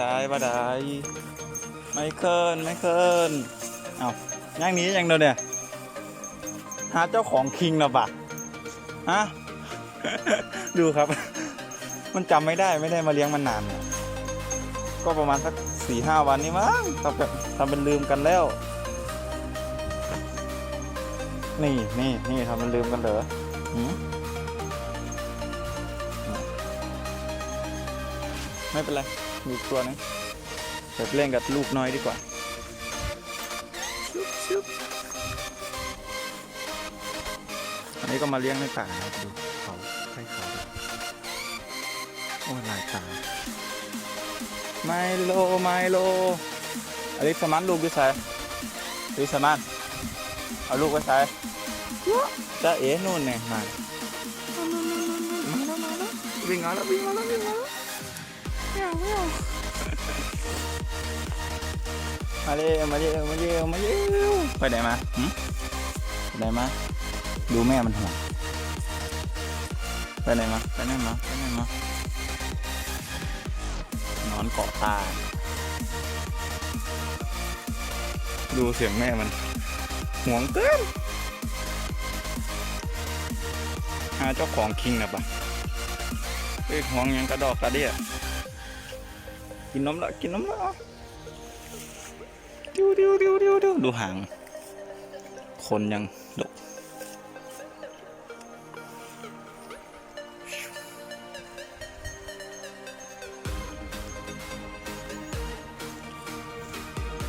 ได้ว่ได้ ไม่เคินไม่เคินเอาย่างนี้ยังเดียวเนี่ยหาเจ้าของคิงหนะปะฮะดูครับ มันจำไม่ได้ไม่ได้มาเลี้ยงมันนาน ก็ประมาณสักสี่ห้าวันนี้มั้งทำแบบทำเป็นลืมกันแล้ว นี่นี่นี่ทำเป็นลืมกันเหรอไม่เป็นไร มีอีกตัวหนึงเดี๋ยวเล่นกับลูกน้อยดีกว่าชุบชุบอันนี้ก็มาเลี้ยงในป่านะครับดูเขาให้เขาดูโอ้ยลายตาไมโลไมโลอลิสมันลูกดิฉันอลิสมันเอาลูกไว้ใส่จะเอ๋นู่นไงมาวิ่งมาแล้ววิ่งมาแล้ววิ่งมาแล้ว มาเร็วมาเร็วมาเร็วมาเร็วไปไหนมาไปไหนมา ดูแม่มันห่วงไปไหนมาไปไหนมาไปไหนมานอนเกาะตา ดูเสียงแม่มันห่วงเกินหาเจ้าของคิงนะปะเอ้ยห่วงยังกระดอกกระเดีย กินนมละกินนมละดิวดิวดิวดิวดิวดูหาง คนยังดก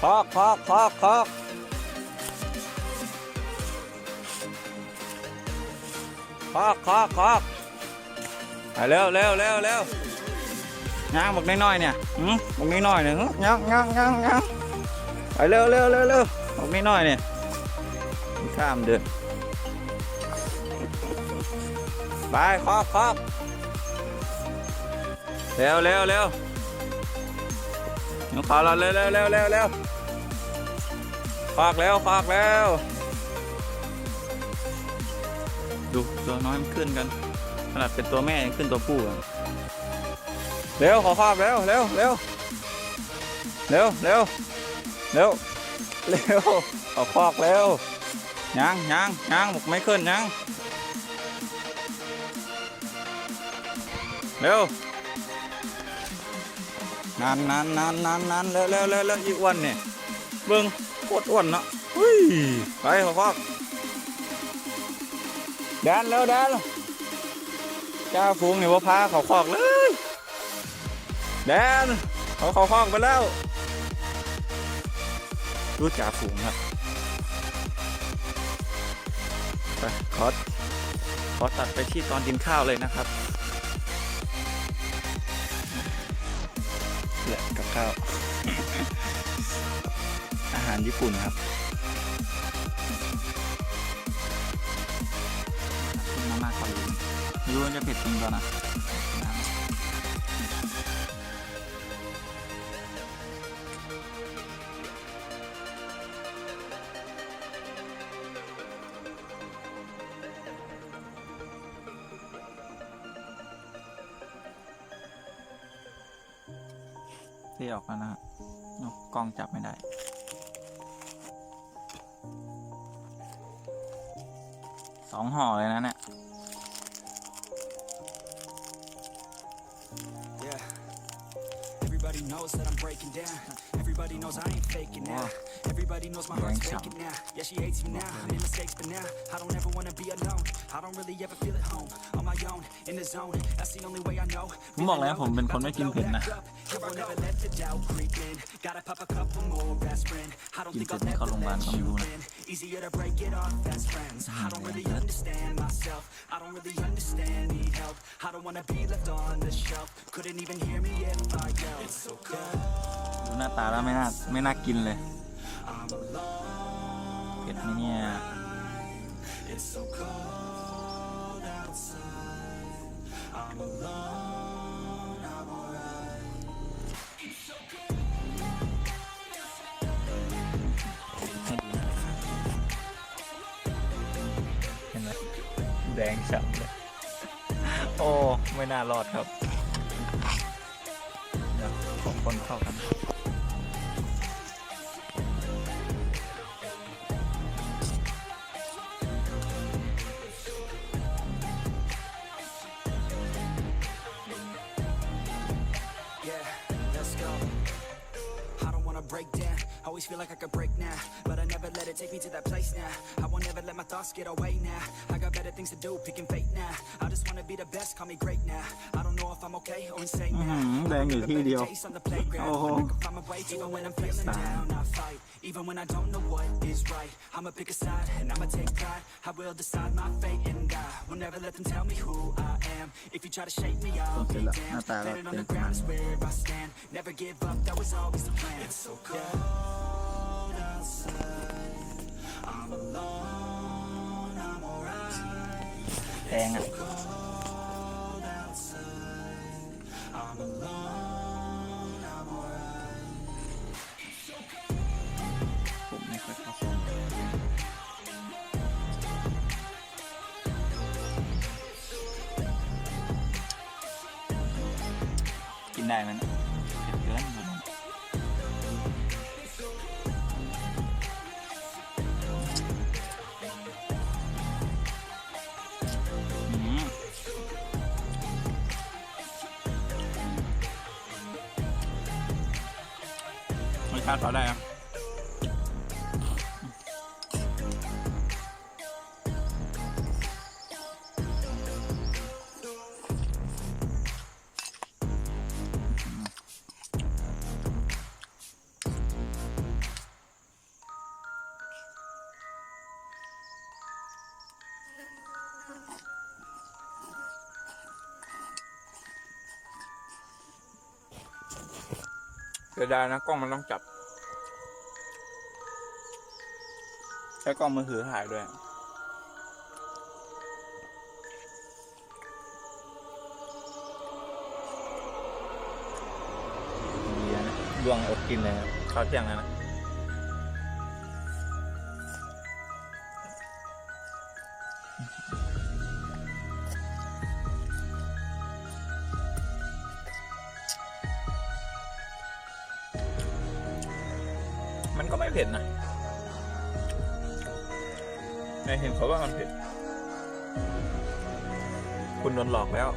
คอกคอกคอกคอกคอกคอกคอกไปเร็วเร็วเร็วเร็ว ย่างบอกน้อยๆเนี่ยหืมบอกน้อยๆเนี่ยหึย่างย่างย่างย่างไปเร็วเร็วเร็วเร็วบอกน้อยๆเนี่ยข้ามเดินไปครอกครอกเร็วเร็วเร็วยกขาเราเร็วเร็วเร็วเร็วเร็วคอกเร็วคอกเร็วดูตัวน้อยมันขึ้นกัน ขนาดเป็นตัวแม่ยังขึ้นตัวผู้อะ เร็วขอครอบเร็วเร็วเร็วเร็วเร็วเร็วเร็วขอคอกเร็วยังยังยังบอกไม่ขึ้นยังเร็วนานนานนานนานนานเร็วเร็วเร็วเร็วอีกวันเนี่ยเบิ้งโคตรอ้วนเนาะเฮ้ยไปขอคอกแดนแล้วแดนจ้าฟูงเนี่ยว่าพาเขาคอกเลย แดนเขาเข้าคอกไปแล้วดูจ่าฝูงครับไปขอขอตัดไปที่ตอนกินข้าวเลยนะครับแหละกับข้าว อาหารญี่ปุ่นครับกินมามาเกาหลีไม่รู้ว่าจะเผ็ดจริงเปล่านะ ที่ออกแล้วนะฮะกกล้องจับไม่ได้ สองห่อเลยนะเนี่ย Yeah. Everybody knows that I'm breaking down. Everybody knows I ain't faking now. Everybody knows my heart's Thanks, faking now. Yeah, she hates me now. I made mistakes, but now I don't ever wanna be alone. I don't really ever feel at home. On my own, in the zone. That's the only way I know. ผมบอกแล้วผมเป็นคนไม่กินเผ็ดนะ Here I'll never let the doubt creep in. Gotta pop a couple more aspirin. I don't กิน think เสร็จ I'll ไม่เข้า ever โรงพยาบาล let ก็ไม่ you รู้นะ in. Easier to break it off best friends. I don't really understand myself. I don't really understand, need help. I don't wanna be left on the shelf. Couldn't even hear me if I yelled. It's so cold. หน้าตาแล้วไม่น่าไม่น่ากินเลยเผ็ดไหมเนี่ยเห็นไหมแดงฉ่ำเลยโอ้ ไม่น่ารอดครับ เดี๋ยวของคนเข้ากัน break down. Always feel like I could break now But I never let it take me to that place now. I won't ever let my thoughts get away now. I got better things to do, picking fate now. I just wanna be the best, call me great now. I don't know if I'm okay or insane now. Đang nghỉ thi đi không? Oh. Even when I don't know what is right I'ma pick a side and I'ma take pride. I will decide my fate and God Will never let them tell me who I am. If you try to shake me, I'll be damned. Planted on the ground is where I stand. Never give up, that was always the plan. It's so งอะผมไม่คยเข้กินได้ไหมนะ รสชาติพอได้ครับเสียดายนะกล้องมันต้องจับ ช้กล้องมือถือถ่ายด้วย ดีนะดวงอดกินเลยข้าวเที่ยงแล้วนะมันก็ไม่เผ็ดนะ ในเห็นเขาว่ามันเผ็ด คุณโดนหลอกแล้ว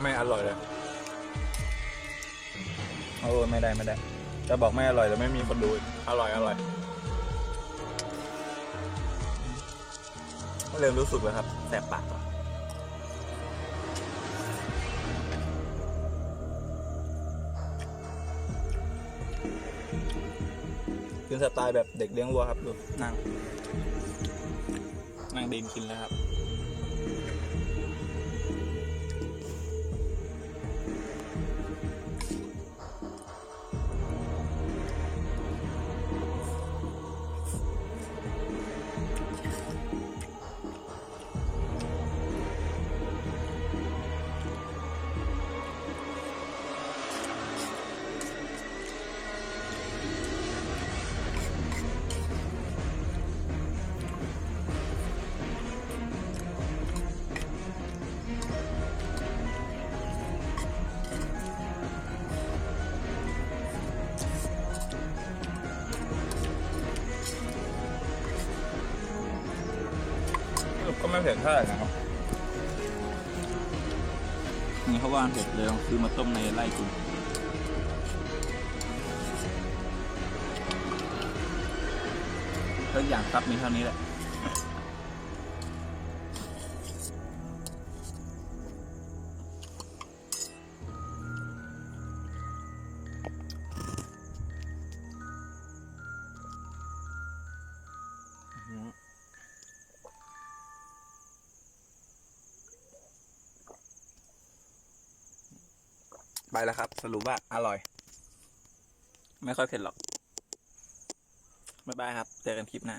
ไม่อร่อยเลย โอ้ไม่ได้ ไม่ได้ จะบอกไม่อร่อยแต่ไม่มีคนดูอีกอร่อยอร่อยเริ่มรู้สึกแล้วครับแสบปากแล้วกินสไตล์แบบเด็กเลี้ยงวัวครับดูนั่ง นั่งดินกินแล้วครับ ไม่เผ็ดเท่าไหร่นะครับนี่เขาว่านเผ็ดเลยคือมาต้มในไร่คุณทุกอย่างซับมีเท่านี้แหละ ไปแล้วครับ สรุปว่าอร่อย ไม่ค่อยเผ็ดหรอก บ๊ายบายครับ เจอกันคลิปหน้า